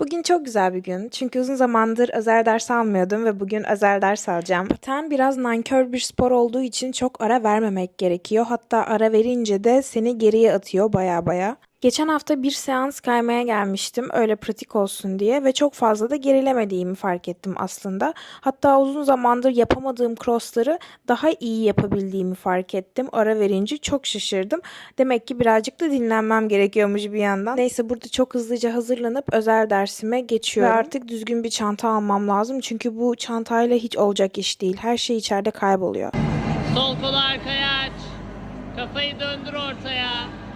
Bugün çok güzel bir gün. Çünkü uzun zamandır özel ders almıyordum ve bugün özel ders alacağım. Paten biraz nankör bir spor olduğu için çok ara vermemek gerekiyor. Hatta ara verince de seni geriye atıyor baya baya. Geçen hafta bir seans kaymaya gelmiştim öyle pratik olsun diye ve çok fazla da gerilemediğimi fark ettim aslında. Hatta uzun zamandır yapamadığım crossları daha iyi yapabildiğimi fark ettim. Ara verince çok şaşırdım. Demek ki birazcık da dinlenmem gerekiyormuş bir yandan. Neyse burada çok hızlıca hazırlanıp özel dersime geçiyorum. Ve artık düzgün bir çanta almam lazım. Çünkü bu çantayla hiç olacak iş değil. Her şey içeride kayboluyor. Sol kolu arkaya aç. Kafayı döndür ortaya.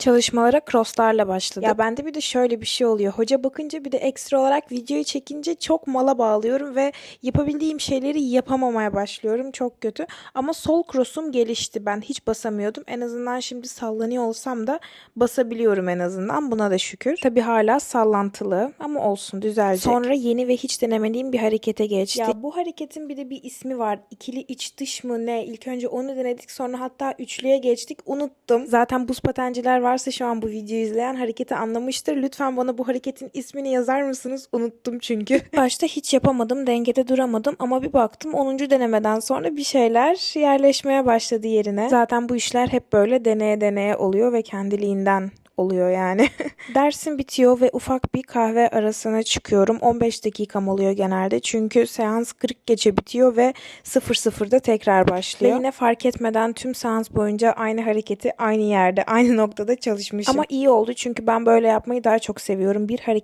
Çalışmalara crosslarla başladık. Ya bende bir de şöyle bir şey oluyor. Hoca bakınca bir de ekstra olarak videoyu çekince çok mala bağlıyorum ve yapabildiğim şeyleri yapamamaya başlıyorum. Çok kötü. Ama sol cross'um gelişti. Ben hiç basamıyordum. En azından şimdi sallanıyor olsam da basabiliyorum en azından. Buna da şükür. Tabii hala sallantılı ama olsun düzelecek. Sonra yeni ve hiç denemediğim bir harekete geçtik. Ya bu hareketin bir de bir ismi var. İkili iç dış mı ne? İlk önce onu denedik sonra hatta üçlüye geçtik. Unuttum. Zaten buz patenciler varsa şu an bu videoyu izleyen hareketi anlamıştır. Lütfen bana bu hareketin ismini yazar mısınız? Unuttum çünkü. Başta hiç yapamadım. Dengede duramadım ama bir baktım 10. denemeden sonra bir şeyler yerleşmeye başladı yerine. Zaten bu işler hep böyle deneye deneye oluyor ve kendiliğinden oluyor yani. Dersim bitiyor ve ufak bir kahve arasına çıkıyorum. 15 dakikam oluyor genelde. Çünkü seans 40 geçe bitiyor ve 00'da tekrar başlıyor. Ve yine fark etmeden tüm seans boyunca aynı hareketi aynı yerde, aynı noktada çalışmışım. Ama iyi oldu çünkü ben böyle yapmayı daha çok seviyorum. Bir hareket